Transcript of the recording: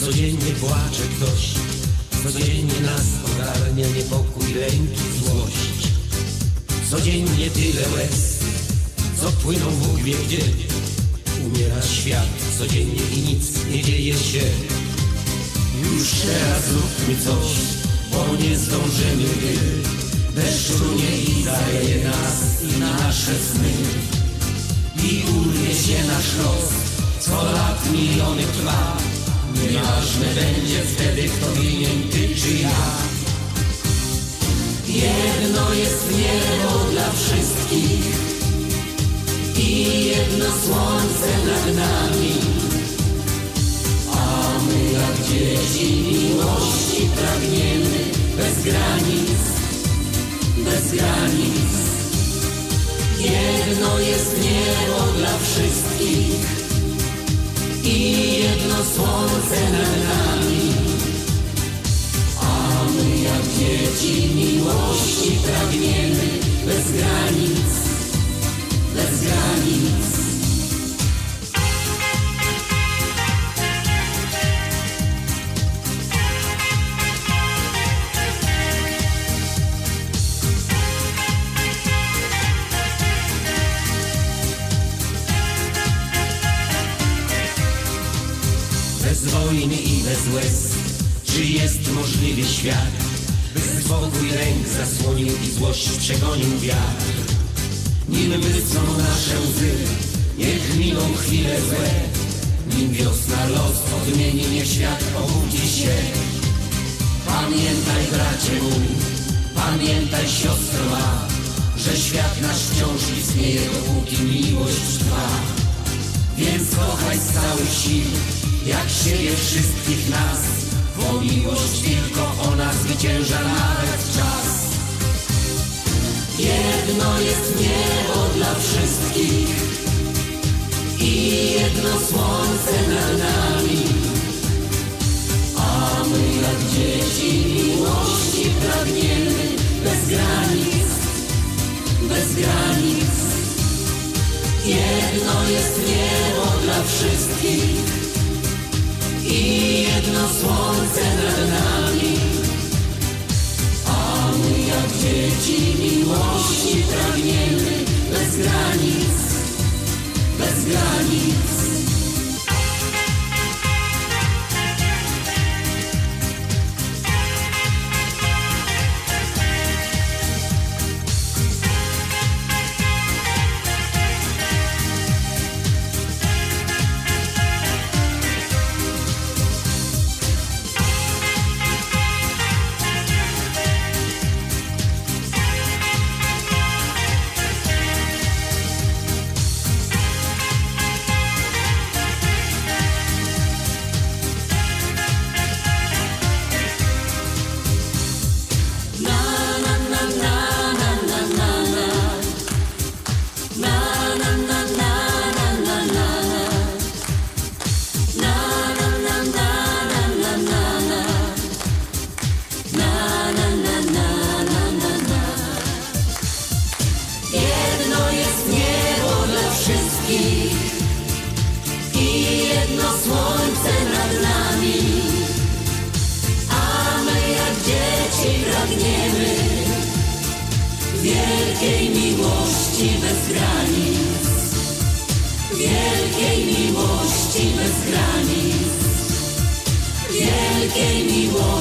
Codziennie płacze ktoś, codziennie nas ogarnia niepokój, lęk i złość. Codziennie tyle łez, co płyną Bóg wie gdzie. Umiera świat codziennie i nic nie dzieje się. Już teraz zróbmy coś, bo nie zdążymy, gdy deszcz runie i zaleje nas i nasze sny. I urwie się nasz los, miliony trwa. Nieważne będzie wtedy, kto winien, ty czy ja. Jedno jest niebo dla wszystkich i jedno słońce nad nami. A my jak dzieci miłości pragniemy bez granic, bez granic. Jedno jest niebo dla wszystkich i jedno słońce nad nami. A my jak dzieci miłości pragniemy Bez wojny i bez łez, czy jest możliwy świat? By spokój lęk zasłonił i złość przegonił wiatr. Nim wyschną nasze łzy, niech miną chwile złe. Nim wiosna los odmieni, niech świat obudzi się. Pamiętaj bracie mój, pamiętaj siostro ma, że świat nasz wciąż istnieje, dopóki miłość trwa. Więc kochaj z całych sił, jak siebie wszystkich nas, bo miłość tylko ona zwycięża nawet czas. Jedno jest niebo dla wszystkich i jedno słońce nad nami. A my jak dzieci miłości pragniemy bez granic, bez granic. Jedno jest niebo dla wszystkich i jedno słońce nad nami. A my jak dzieci miłości pragniemy bez granic, bez granic. Wielkiej miłości bez granic. Wielkiej miłości bez granic. Wielkiej miłości.